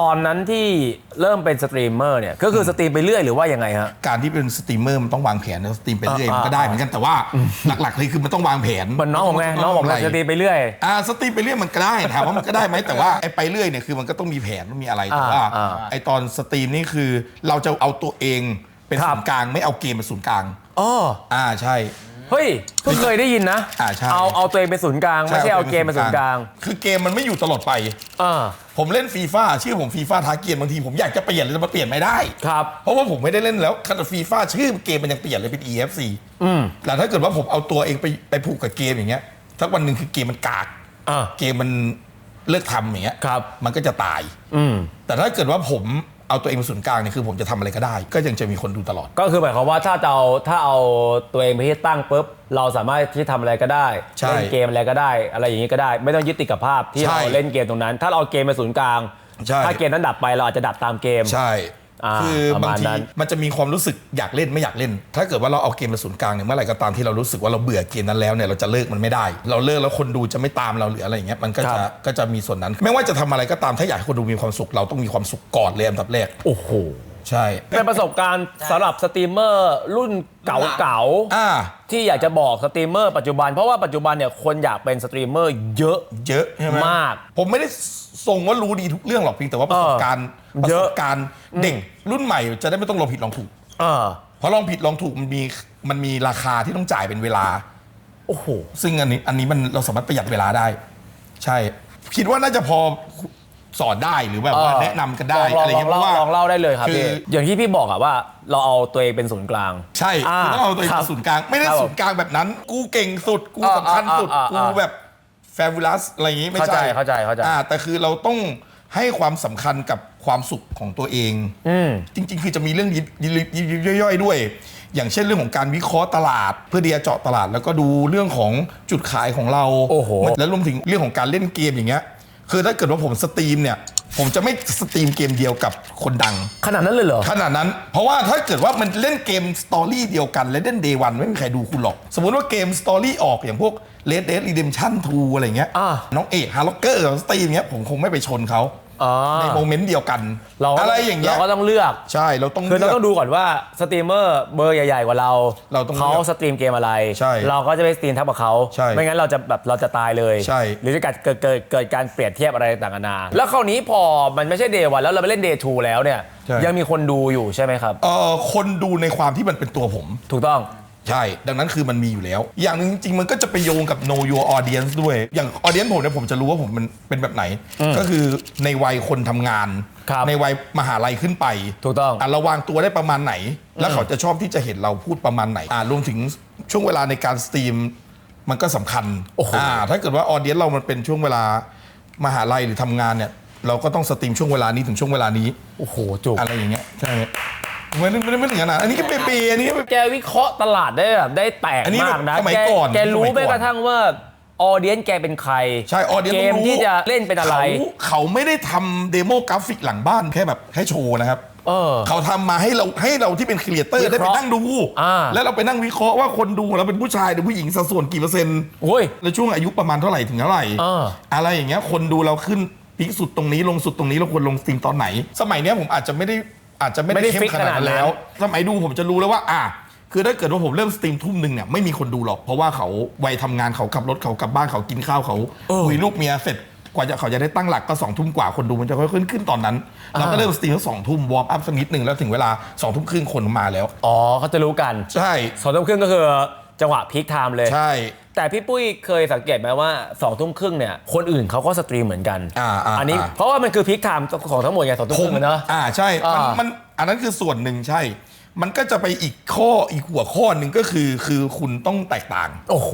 ตอนนั้นที่เริ่มเป็นสตรีมเมอร์เนี่ยก็คือสตรีมไปเรื่อยหรือว่ายังไงฮะ การที่เป็นสตรีมเมอร์มันต้องวางแผนนะสตรีมไปเรื่อยอ่ามันก็ได้เหมือนกันแต่ว่าหลักๆเลยคือมันต้องวางแผนเหมือนน้องผมไงน้องผมเลยสตรีมไปเรื่อย อ่าสตรีมไปเรื่อยมันก็ได้ถามว่ามันก็ได้ไหมแต่ว่าไอ้ไปเรื่อยเนี่ยคือมันก็ต้องมีแผนต้องมีอะไรแต่ว่าอ่าอ่าไอ้ตอนสตรีมนี่คือเราจะเอาตัวเองเป็นครัศูบนย์กลางไม่เอาเกมเป็นศูนย์กลาง อ๋อ อ่าใช่ เฮ้ยเพิ่งเคยได้ยินนะ อ่าใช่ เอาเอาตัวเองเป็นศูนย์กลาง ไม่ใช่เอาเกมเป็นศูนย์กลางคือเกมมันไม่อยู่ตลอดไป อ่าผมเล่นฟีฟ่าชื่อผมฟีฟ่าทาเกียนบางทีผมอยากจะเปลี่ยนเลยแต่มันเปลี่ยนไม่ได้ ครับ เพราะว่าผมไม่ได้เล่นแล้วขนาดฟีฟ่าชื่อเกมมันยังเปลี่ยนเลยเป็น EFC อืมแต่ถ้าเกิดว่าผมเอาตัวเองไปไปผูกกับเกมอย่างเงี้ยสักวันหนึ่งคือเกมมันกาก อ่าเกมมันเลิกทำอย่างเงี้ยครับ มันก็จะตาย อืม แต่ถ้าเกิดว่าผม เอาตัวเองเป็นศูนย์กลางเนี่ยคือผมจะทำอะไรก็ได้ ก็ยังจะมีคนดูตลอด ก็คือหมายความว่าถ้าจะเอาถ้าเอาตัวเองไปที่ตั้งปุ๊บเราสามารถที่ทำอะไรก็ได้ใช่เล่นเกมอะไรก็ได้ อะไรอย่างนี้ก็ได้ ไม่ต้องยึดติดกับภาพที่ใช่เราเล่นเกมตรงนั้น ถ้าเราเอาเกมเป็นศูนย์กลาง ใช่ ถ้าเกมนั้นดับไปเราอาจจะดับตามเกม ใช่อ่า คือประบางมาณทีนั้นมันจะมีความรู้สึกอยากเล่นไม่อยากเล่น ถ้าเกิดว่าเราเอาเกมเป็นศูนย์กลางเนี่ยเมื่อไหร่ก็ตามที่เรารู้สึกว่าเราเบื่อเกมนั้นแล้วเนี่ยเราจะเลิกมันไม่ได้ เราเลิกแล้วคนดูจะไม่ตามเราหรืออะไรอย่างเงี้ยมันก็จะก็จะมีส่วนนั้น ไม่ว่าจะทำอะไรก็ตามถ้าอยากให้คนดูมีความสุขเราต้องมีความสุขก่อนเลยอันดับแรกโอ้โห ใช่ เป็นประสบการณ์สำหรับสตรีมเมอร์รุ่นเก่าอ่า ๆที่อยากจะบอกสตรีมเมอร์ปัจจุบัน เพราะว่าปัจจุบันเนี่ยคนอยากเป็นสตรีมเมอร์เยอะ เยอะใช่ไหมมากผมไม่ได้ทรงว่ารู้ดีทุกเรื่องหรอกเพียงแต่ว่าประสบการณ์ประเยสอะ บการณ์เด็กรุ่นใหม่จะได้ไม่ต้องลองผิดลองถูกเออเพราะลองผิดลองถูกมันมีมันมีราคาที่ต้องจ่ายเป็นเวลา โอ้โห ซึ่งอันนี้อันนี้มันเราสามารถประหยัดเวลาได้ ใช่ คิดว่าน่าจะพอ สอนได้หรือแบบว่าเออแนะนำกันได้ลองอะไรเงี้ยลเพองราะว่า ลองเล่าได้เลยครับคือ พี่อย่างที่พี่บอกอะว่า เราเอาตัวเองเป็นศูนย์กลางใช่คือต้องเอาตัวเองครับเป็นศูนย์กลางไม่ได้ครับผมศูนย์กลางแบบนั้น กูเก่งสุด กูอ่าสำคัญสุดอ่าอ่ากูแบบแฟบูลัสอะไรอย่างงี้ไม่เข้าใจใช่เข้าใจเข้าใจ อ่าแต่คือเราต้องให้ความสำคัญกับความสุขของตัวเอง อืม จริงๆ คือจะมีเรื่องยิบยิบยิบยิบย่อยๆ ด้วย อย่างเช่นเรื่องของการวิเคราะห์ตลาด เพื่อที่จะเจาะตลาด แล้วก็ดูเรื่องของจุดขายของเราโอ้โหแล้วรวมถึงเรื่องของการเล่นเกมอย่างเงี้ย คือถ้าเกิดว่าผมสตรีมเนี่ย ผมจะไม่สตรีมเกมเดียวกับคนดัง ขนาดนั้นเลยเหรอ ขนาดนั้น เพราะว่าถ้าเกิดว่ามันเล่นเกมสตอรี่เดียวกัน และเล่นเดย์วันไม่มีใครดูคุณหรอก สมมุติว่าเกมสตอรี่ออกอย่างพวก Red Dead Redemption 2 อะไรเงี้ย อ่า น้องเอกฮาร์ล็อกเกอร์สตรีมเงี้ยผมคงไม่ไปชนเขา อ๋อในโมเมนต์เดียวกัน เราก็อะไรอย่างเงี้ยเราก็ต้องเลือกใช่เราต้องคือเราลืก ต้องดูก่อนว่าสตรีมเมอร์เบอร์ใหญ่ ๆ กว่าเราเราต้องเขาเลือกสตรีมเกมอะไร ใช่เราก็จะไปสตรีมทับกับเขาใช่ไม่งั้นเราจะแบบเราจะตายเลยใช่ หรือจะเกิดเกิดเกิดเกิดการเปรียบเทียบอะไรต่างๆนานาแล้วคราวนี้พอมันไม่ใช่เดย์วันแล้วเราไปเล่นเดย์ทูแล้วเนี่ย ใช่ ยังมีคนดูอยู่ใช่ไหมครับ เอ่อคนดูในความที่มันเป็นตัวผม ถูกต้อง ใช่ ดังนั้นคือมันมีอยู่แล้ว อย่างหนึงจริงๆ มันก็จะไปโยงกับ know your audience ด้วย อย่าง audience ผมเนี่ยผมจะรู้ว่าผมมันเป็นแบบไหน ก็คือในวัยคนทำงาน ครับในวัยมหาลัยขึ้นไปถูกต้องอะเราวางตัวได้ประมาณไหน แล้วเขาจะชอบที่จะเห็นเราพูดประมาณไหนอ่ารวมถึงช่วงเวลาในการสตรีมมันก็สำคัญโอ้โหอ่าถ้าเกิดว่า audience เรามันเป็นช่วงเวลามหาลัยหรือทำงานเนี่ย เราก็ต้องสตรีมช่วงเวลานี้ถึงช่วงเวลานี้ โอ้โหจุก อะไรอย่างเก็ใช่ ไม่ได้ไม่ได้ไม่ถึงขนาดอันนี้ก็เปย์ๆอันนี้ก็ แกวิเคราะห์ตลาดได้แบบได้แตกอันนี้มากนะสมัยแกก่อนแกรู้สมัยก่อน แม้กระทั่งว่าออเดียนแกเป็นใครใช่ audience เกมต้องรู้ที่จะเล่นเป็นอะไรเขาเขาไม่ได้ทำเดโมกราฟิกหลังบ้านแค่แบบแค่โชว์นะครับเออเขาทำมาให้เราให้เราที่เป็นครีเอเตอร์วิได้เคไปราะห์นั่งดู อ่า แล้วเราไปนั่งวิเคราะห์ว่าคนดูเราเป็นผู้ชายหรือผู้หญิงสัดส่วนกี่เปอร์เซ็นต์ โอ้ย แล้วช่วงอายุประมาณเท่าไหร่ถึงเท่าไหร่อ่าอะไรอย่างเงี้ยคนดูเราขึ้นพีคสุดตรงนี้ลงสุดตรงนี้เราควรลงสตรีมตอนไหน สมัยเนี้ยผมอาจจะไม่ได้ อาจจะไม่ไม่ได้ได้เข้มฟิกขนาดขนาดนั้นั้นนแล้ว สมัยดูผมจะรู้แล้วว่า อะคือถ้าเกิดว่าผมเริ่มสตรีมทุ่มหนึ่งเนี่ยไม่มีคนดูหรอก เพราะว่าเขาวัยทำงานเขาขับรถเขากลับบ้านเขากินข้าวเขาเออคุยลูกเมียเสร็จกว่าจะเขาจะได้ตั้งหลักก็สองทุ่มกว่าคนดูมันจะค่อยๆขึ้นขึ้นตอนนั้นเราก็เริ่มสตรีมสองทุ่มวอร์มอัพสักนิดหนึ่งแล้วถึงเวลาสองทุ่มครึ่งคนมาแล้ว อ๋อเขาจะรู้กันใช่ สองทุ่มครึ่งก็คือ จังหวะพีคไทม์เลย ใช่ แต่พี่ปุ้ยเคยสังเกตไหมว่าสองทุ่มครึ่งเนี่ยคนอื่นเขาก็สตรีมเหมือนกันอ่าอ่านนี้อ่า เพราะว่ามันคือพีคไทม์ของทั้งหมดไงสองทุ่มครึ่งอะเนอะ อ่าใช่มันอ่ามั มันอันนั้นคือส่วนหนึ่งใช่ มันก็จะไปอีกข้ออีกหัวข้อหนึ่งก็คือ คือคุณต้องแตกต่าง โอ้โห